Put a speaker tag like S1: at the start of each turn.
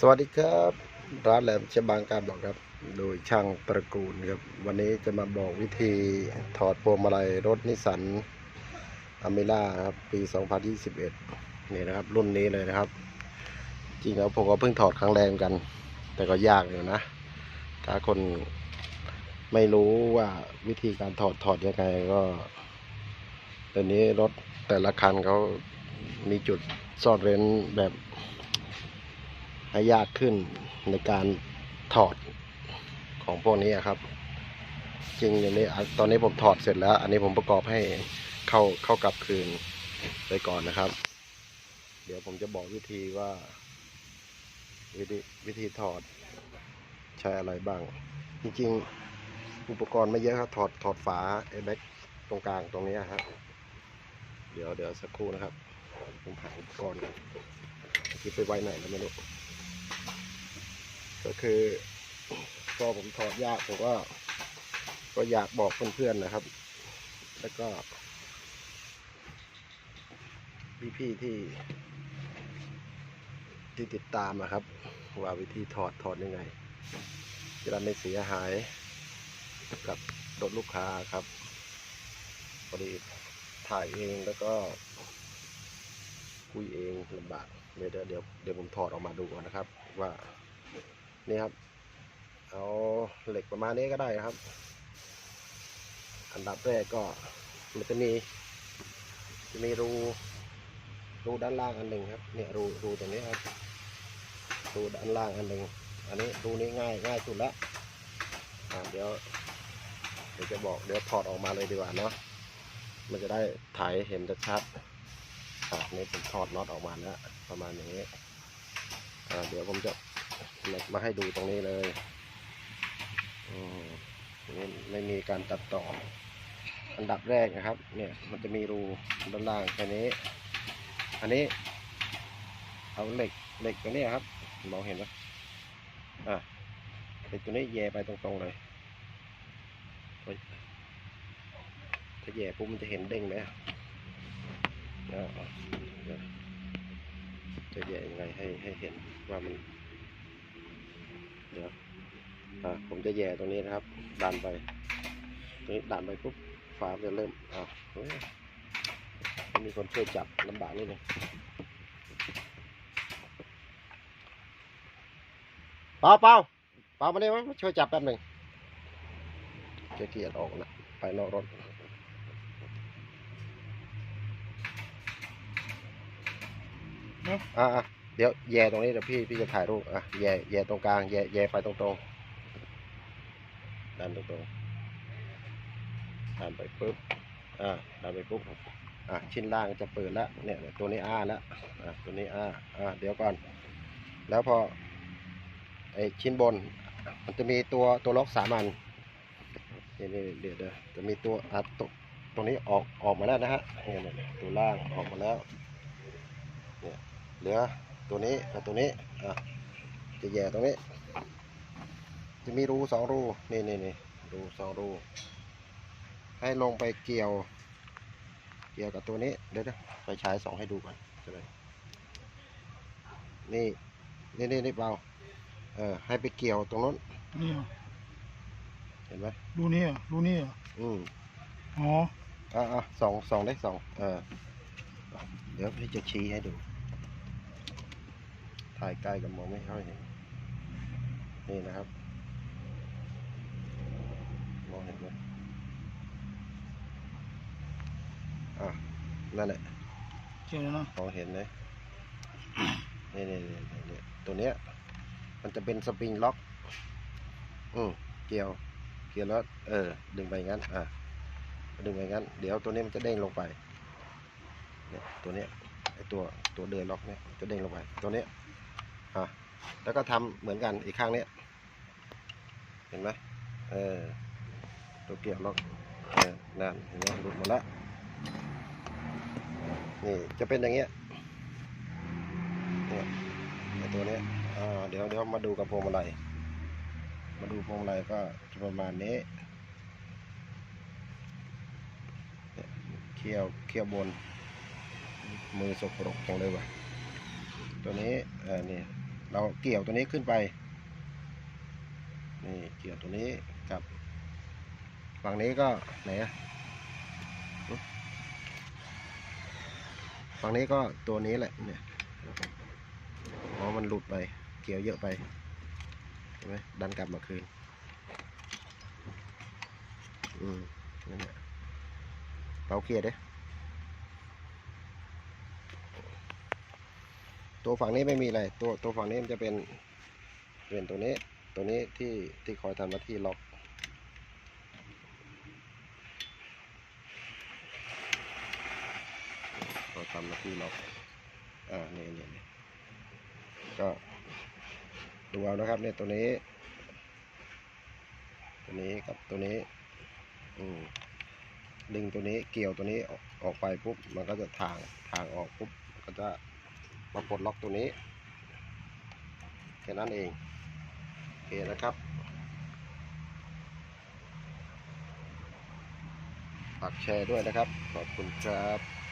S1: สวัสดีครับ ร้านแหลมเชยบางการบอกครับ โดยช่างประกูลครับ วันนี้จะมาบอกวิธีถอดพวงมาลัยรถนิสสันอเมร่าครับ ปี 2021 นี่นะครับ รุ่นนี้เลยนะครับ จริงแล้วผมก็เพิ่งถอดครั้งแรกกัน แต่ก็ยากอยู่นะ ถ้าคนไม่รู้ว่าวิธีการถอดถอดยังไงก็เดี๋ยวนี้รถแต่ละคันเขามีจุดซ่อนเร้นแบบ ให้ยากขึ้นในการถอดของพวกนี้ครับ จริงอย่างนี้ตอนนี้ผมถอดเสร็จแล้ว อันนี้ผมประกอบให้เข้าเข้ากลับคืนไปก่อนนะครับ เดี๋ยวผมจะบอกวิธีว่า วิธีวิธีถอดใช้อะไรบ้าง จริงๆ อุปกรณ์ไม่เยอะครับ ถอดถอดฝาไอ้แบ็กตรงกลางตรงนี้ครับ เดี๋ยวเดี๋ยวสักครู่นะครับ ผมหาอุปกรณ์ก่อนคิดไปไว้ไหนแล้วไม่รู้ ก็คือก็ผมถอดยากผมก็ก็อยากบอกเพื่อนๆนะครับ แล้วก็พี่ๆที่ที่ติดตามนะครับ ว่าวิธีถอดถอดยังไงจะได้ไม่เสียหายกับรถลูกค้าครับพอดีถ่ายเองแล้วก็ คุยเองลำบากเดี๋ยวเดี๋ยวเดี๋ยวเดี๋ยวผมถอดออกมาดูก่อนนะครับว่า นี่ครับ เอาเหล็กประมาณนี้ก็ได้นะครับ อันดับแรกก็มันจะมีจะมีรูรูด้านล่างอันหนึ่งครับเนี่ยรูรูตรงนี้ครับรูด้านล่างอันหนึ่งอันนี้รูนี้ง่ายง่ายสุดละเดี๋ยวเดี๋ยวจะบอกเดี๋ยวถอดออกมาเลยดีกว่าเนาะมันจะได้ถ่ายเห็นชัดๆอ่านี่ผมถอดน็อตออกมาแล้วประมาณนี้อ่าเดี๋ยวผมจะ มามาให้ดูตรงนี้เลยอืมไม่ไม่มีการตัดต่อ อันดับแรกนะครับ เนี่ยมันจะมีรูด้านล่างแค่นี้ อันนี้ เอาเหล็กเหล็กตัวนี้ครับมองเห็นไหมอะเหล็กตัวนี้แย่ไปตรงๆเลยเฮ้ยถ้าแย่ปุ๊บมันจะเห็นเด้งไหมอะจะแย่ยังไงให้ให้เห็นว่ามัน เดี๋ยวอ่าผมจะแย่ตรงนี้นะครับดันไปตรงนี้ดันไปปุ๊บฝาจะเริ่มอ่าเฮ้ยมีคนช่วยจับลำบากนิดนึงเปล่าเปล่าเปล่ามาเนี่ยมาช่วยจับแป๊บหนึ่งเกียร์ออกนะไปนอกรถอ่าอะ เดี๋ยวแย่ตรงนี้เดี๋ยวพี่พี่จะถ่ายรูปอะแย่แย่ตรงกลางแย่แย่ไปตรงตรงดันตรงตรงดันไปปุ๊บอ่าดันไปปุ๊บอะชิ้นล่างจะเปิดแล้วเนี่ยตัวนี้อ้าแล้วอะตัวนี้อ้าอะเดี๋ยวก่อน แล้วพอไอชิ้นบน มันจะมีตัวตัวล็อกสามอันนี่นี่เดี๋ยวเดี๋ยวจะมีตัวอะตัวตรงนี้ออกออกมาแล้วนะฮะเนี่ยตัวล่างออกมาแล้วเนี่ยเหลือ ตัวนี้กับตัวนี้อะจะแย่ตรงนี้ จะมีรูสองรูนี่นี่นี่รูสองรู ให้ลงไปเกี่ยว เกี่ยวกับตัวนี้เดี๋ยวนะไปฉายสองให้ดูก่อนจะได้นี่นี่นี่นี่เบาเออให้ไปเกี่ยวตรงนู้น
S2: นี่เหรอ
S1: เห็นไหม
S2: รูนี่เหรอรูนี่เหรอ
S1: อืม
S2: อ๋อ
S1: อะอะสองสองได้สองเออเดี๋ยวพี่จะชี้ให้ดู ถ่ายใกล้กับมองไม่ค่อยเห็น นี่นะครับ มองเห็นไหมอะ นั่นแหละ
S2: เกี่ยวแล้วนะ
S1: มองเห็นไหมนี่นี่นี่นี่นี่ตัวเนี้ย มันจะเป็นสปริงล็อก อืมเกี่ยว เกี่ยวแล้ว เออ ดึงไปอย่างนั้น อะ ดึงไปงั้น เดี๋ยวตัวนี้มันจะเด้งลงไป เนี่ย ตัวเนี้ยไอตัวตัวเดินล็อกเนี่ยจะเด้งลงไป ตัวเนี้ย อะแล้วก็ทำเหมือนกันอีกข้างเนี้ยเห็นไหมเออตัวเกี่ยวล็อกเออนั่นเห็นไหมหลุดหมดแล้วนี่จะเป็นอย่างเงี้ยเนี่ยไอตัวเนี้ยอ่าเดี๋ยวเดี๋ยวมาดูกับพวงมาลัยมาดูพวงมาลัยก็จะประมาณนี้เคี่ยวเคี่ยวบน มือสกปรกจังเลยว่ะตัวนี้เออนี่ เราเกี่ยวตัวนี้ขึ้นไป นี่เกี่ยวตัวนี้กับฝั่งนี้ก็ไหนอะฝั่งนี้ก็ตัวนี้แหละเนี่ยอ๋อมันหลุดไป เกี่ยวเยอะไปเห็นไหมดันกลับมาคืน อืมนั่นแหละเปาเกียร์เด้ ตัวฝั่งนี้ไม่มีอะไร ตัวตัวฝั่งนี้มันจะเป็นเป็นตัวนี้ ตัวนี้ที่ที่คอยทำหน้าที่ล็อก คอยทำหน้าที่ล็อก อ่าเนี่นี่นี่ยก็ดูเอานะครับเนี่ยตัวนี้ ตัวนี้กับตัวนี้ อืมดึงตัวนี้เกี่ยวตัวนี้ออกออกไปปุ๊บ มันก็จะทางทางออกปุ๊บ ก็จะ มาปลดล็อกตัวนี้แค่นั้นเองโอเคนะครับฝากแชร์ด้วยนะครับ ขอบคุณครับ